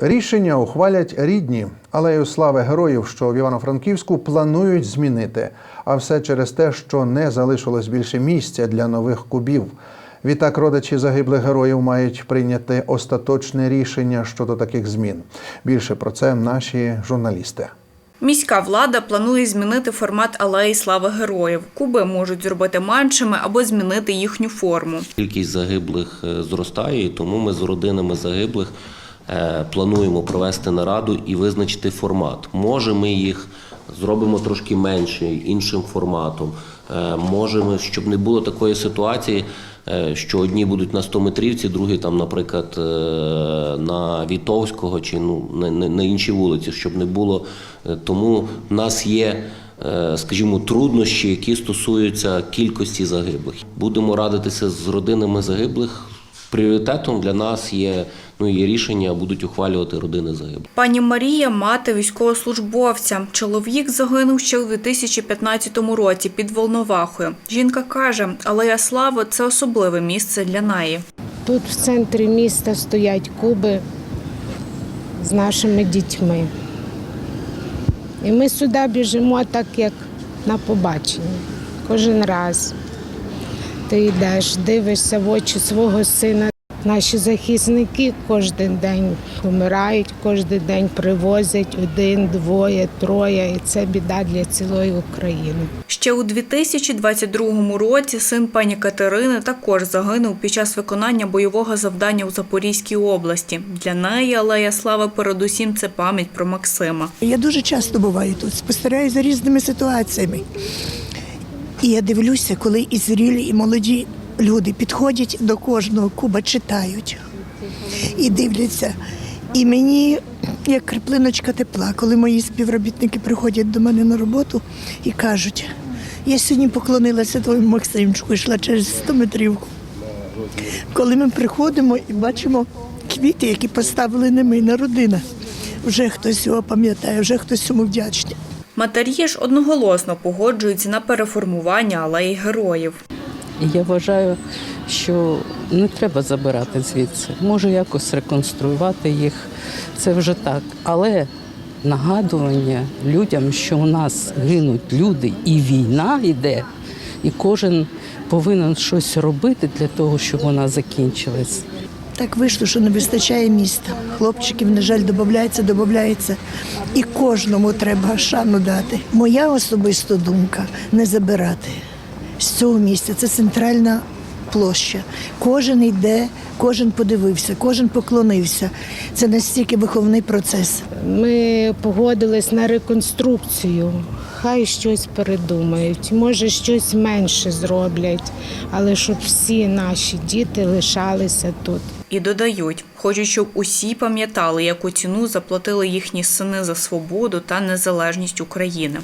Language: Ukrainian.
Рішення ухвалять рідні. Алею слави героїв, що в Івано-Франківську планують змінити. А все через те, що не залишилось більше місця для нових кубів. Відтак родичі загиблих героїв мають прийняти остаточне рішення щодо таких змін. Більше про це наші журналісти. Міська влада планує змінити формат алеї слави героїв. Куби можуть зробити меншими або змінити їхню форму. Кількість загиблих е, зростає, і тому ми з родинами загиблих плануємо провести нараду і визначити формат. Може, ми їх зробимо трошки менше, іншим форматом. Е, Може, ми, щоб не було такої ситуації, е, що одні будуть на 100-метрівці, другі там, наприклад, е, на Вітовського чи ну, на, іншій вулиці, щоб не було. Е, Тому в нас є е, скажімо, труднощі, які стосуються кількості загиблих. Будемо радитися з родинами загиблих. Пріоритетом для нас є ну є рішення, будуть ухвалювати родини загиблих. Пані Марія мати військовослужбовця. Чоловік загинув ще у 2015 році під Волновахою. Жінка каже, алея слави це особливе місце для неї. Тут в центрі міста стоять куби з нашими дітьми. І ми сюди біжимо так, як на побачення. Кожен раз ти йдеш, дивишся в очі свого сина. Наші захисники кожен день помирають, кожен день привозять один, двоє, троє. І це біда для цілої України. Ще у 2022 році син пані Катерини також загинув під час виконання бойового завдання у Запорізькій області. Для неї алея слави передусім це пам'ять про Максима. Я дуже часто буваю тут, спостерігаю за різними ситуаціями. І я дивлюся, коли і зрілі, і молоді люди підходять до кожного куба, читають і дивляться. І мені як краплиночка тепла, коли мої співробітники приходять до мене на роботу і кажуть, я сьогодні поклонилася твоєму Максимчику, йшла через 100 метрівку. Коли ми приходимо і бачимо квіти, які поставили не ми, не родина, вже хтось його пам'ятає, вже хтось йому вдячний. Матері ж одноголосно погоджуються на переформування алеї героїв. І я вважаю, що не треба забирати звідси. Може якось реконструювати їх. Це вже так. Але нагадування людям, що у нас гинуть люди, і війна йде, і кожен повинен щось робити для того, щоб вона закінчилась. Так вийшло, що не вистачає міста. Хлопчиків, на жаль, додається, додається. І кожному треба шану дати. Моя особиста думка не забирати з цього місця. Це центральна площа. Кожен йде, кожен подивився, кожен поклонився. Це настільки виховний процес. Ми погодились на реконструкцію. Хай щось передумають, може щось менше зроблять, але щоб всі наші діти лишалися тут. І додають, хочуть, щоб усі пам'ятали, яку ціну заплатили їхні сини за свободу та незалежність України.